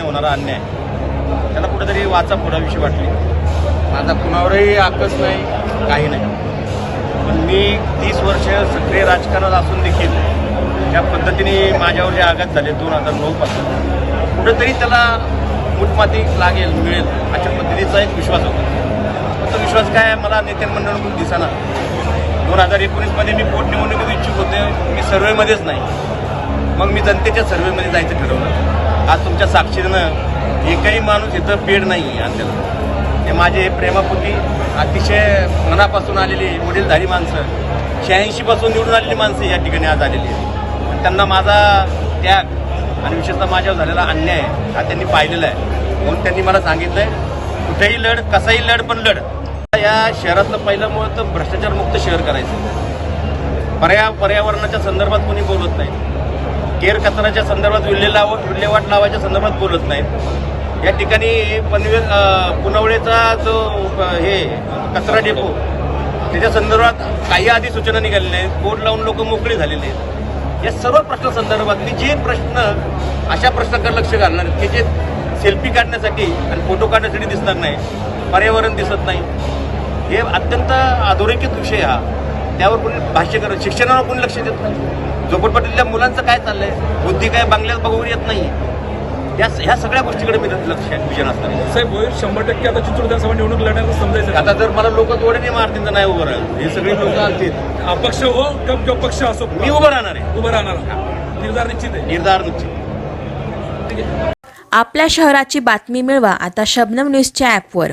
होणारा अन्याय. त्याला कुठेतरी वाचा फोडाविषयी वाटली. माझा कुणावरही आकस नाही काही नाही. पण मी तीस वर्ष सक्रिय राजकारणात असून देखील ज्या पद्धतीने माझ्यावर जे आघात झाले दोन हजार नऊपासून कुठेतरी त्याला मुठमाती लागेल मिळेल अशा पद्धतीचा एक विश्वास होता. तो विश्वास काय मला नेते मंडळाकडून दिसाना. दोन हजार एकोणीसमध्ये मी पोटनिवडणुकीत इच्छुक होते मी सर्वेमध्येच नाही. मग मी जनतेच्या सर्वेमध्ये जायचं ठरवलं. आज तुमच्या साक्षीनं एकही माणूस इथं पेड नाही आहे आणलेला ते माझे प्रेमापोटी अतिशय मनापासून आलेली वडीलधारी माणसं शहाऐंशीपासून निवडून आलेली माणसं या ठिकाणी आज आलेली आहेत. त्यांना माझा त्याग आणि विशेषतः माझ्यावर झालेला अन्याय हा त्यांनी पाहिलेला आहे. म्हणून त्यांनी मला सांगितलं आहे कुठेही लढ कसाही लढ पण लढ. या शहरातलं पहिलं मुळं तर भ्रष्टाचारमुक्त शहर करायचं. पर्या पर्यावरणाच्या संदर्भात कोणी बोलत नाही. केर कचऱ्याच्या संदर्भात विल्हेलाव विल्हेवाट लावायच्या संदर्भात बोलत नाहीत. या ठिकाणी पनवेल पुनवळेचा जो हे कचरा डेपो त्याच्या संदर्भात काही आधी सूचना निघालेल्या आहेत. बोर्ड लावून लोक मोकळी झालेले आहेत. या सर्व प्रश्नासंदर्भात मी जे प्रश्न अशा प्रश्नाकडे लक्ष घालणार की जे सेल्फी काढण्यासाठी आणि फोटो काढण्यासाठी दिसणार नाही पर्यावरण दिसत नाही. हे अत्यंत अधोरेखित विषय हा. त्यावर कोणी भाष्य करत शिक्षणावर कोणी लक्ष देत नाही. झोपडपट्टीतल्या मुलांचं काय चाललंय? बुद्धी काय बंगल्यात बघून येत नाही या ह्या सगळ्या गोष्टीकडे मी लक्ष विजन असणार आहे. साहेब शंभर टक्के आता चित्तूर विधानसभा निवडणूक लढण्याचं समजायचं आता जर मला लोक तोडे मारतील तर नाही उभं राहील हे सगळी लोक असतील अपक्ष हो कम किंवा पक्ष असो. मी उभं राहणार आहे. उभं राहणार निर्धार निश्चित आहे. निर्धार निश्चित. ठीक आहे. आपल्या शहराची बातमी मिळवा आता शबनम न्यूजच्या ॲपवर